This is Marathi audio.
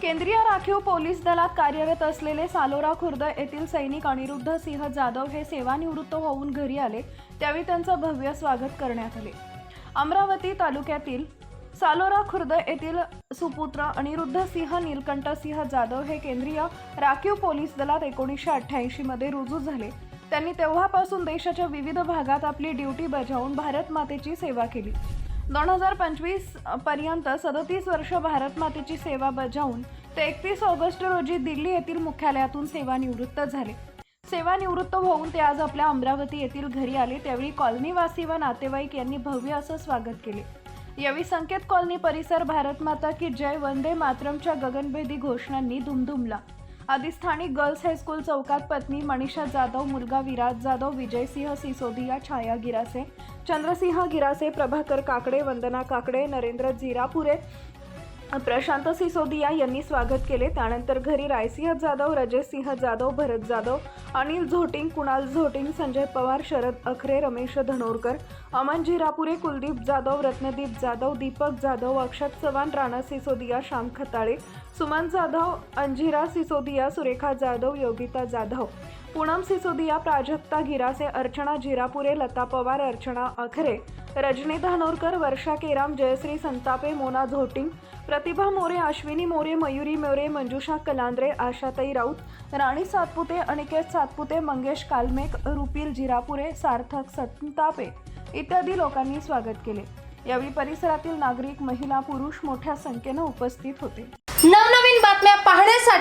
केंद्रीय राखीव पोलीस दलात कार्यरत असलेले सालोरा खुर्द येथील सैनिक अनिरुद्ध सिंह जाधव हे सेवानिवृत्त होऊन घरी आले. त्यावेळी त्यांचं भव्य स्वागत करण्यात आले. अमरावती तालुक्यातील सालोरा खुर्द येथील सुपुत्र अनिरुद्ध सिंह नीलकंठ सिंह जाधव हे केंद्रीय राखीव पोलीस दलात एकोणीसशे अठ्ठ्याऐंशीमध्ये रुजू झाले. त्यांनी तेव्हापासून देशाच्या विविध भागात आपली ड्युटी बजावून भारत मातेची सेवा केली. दोन हजार पंचवीसपर्यंत सदतीस वर्ष भारत मातेची सेवा बजावून ते एकतीस ऑगस्ट रोजी दिल्ली येथील मुख्यालयातून सेवानिवृत्त झाले. सेवानिवृत्त होऊन ते आज आपल्या अमरावती येथील घरी आले. त्यावेळी कॉलनीवासी व नातेवाईक यांनी भव्य असं स्वागत केले. यावेळी संकेत कॉलनी परिसर भारत माता की जय वंदे मातरमच्या गगनभेदी घोषणांनी धुमधुमला आधी स्थानिक गर्ल्स हायस्कूल चौकात पत्नी मनीषा जाधव मुलगा विराज जाधव विजयसिंह सिसोदिया छाया गिरासे चंद्रसिंह गिरासे प्रभाकर काकडे वंदना काकडे नरेंद्र जिरापुरे प्रशांत सिसोदिया यांनी स्वागत केले. त्यानंतर घरी रायसिंह जाधव रजेशसिंह जाधव भरत जाधव अनिल झोटिंग कुणाल झोटिंग संजय पवार शरद अखरे रमेश धनोरकर अमन जिरापुरे कुलदीप जाधव रत्नदीप जाधव दीपक जाधव अक्षत चव्हाण राणा सिसोदिया श्याम खताळे सुमन जाधव अंजिरा सिसोदिया सुरेखा जाधव योगिता जाधव पूनम सिसोदिया प्राजक्ता गिरासे अर्चना जिरापुरे लता पवार अर्चना अखरे रजनी धानोरकर वर्षा केराम जयश्री संतापे मोना झोटिंग प्रतिभा मोरे अश्विनी मोरे मयुरी मोरे मंजुषा कलांद्रे आशाताई राऊत राणी सातपुते अनिकेत सातपुते मंगेश कालमेक रुपील जिरापुरे सार्थक संतापे इत्यादी लोकांनी स्वागत केले. यावेळी परिसरातील नागरिक महिला पुरुष मोठ्या संख्येनं उपस्थित होते.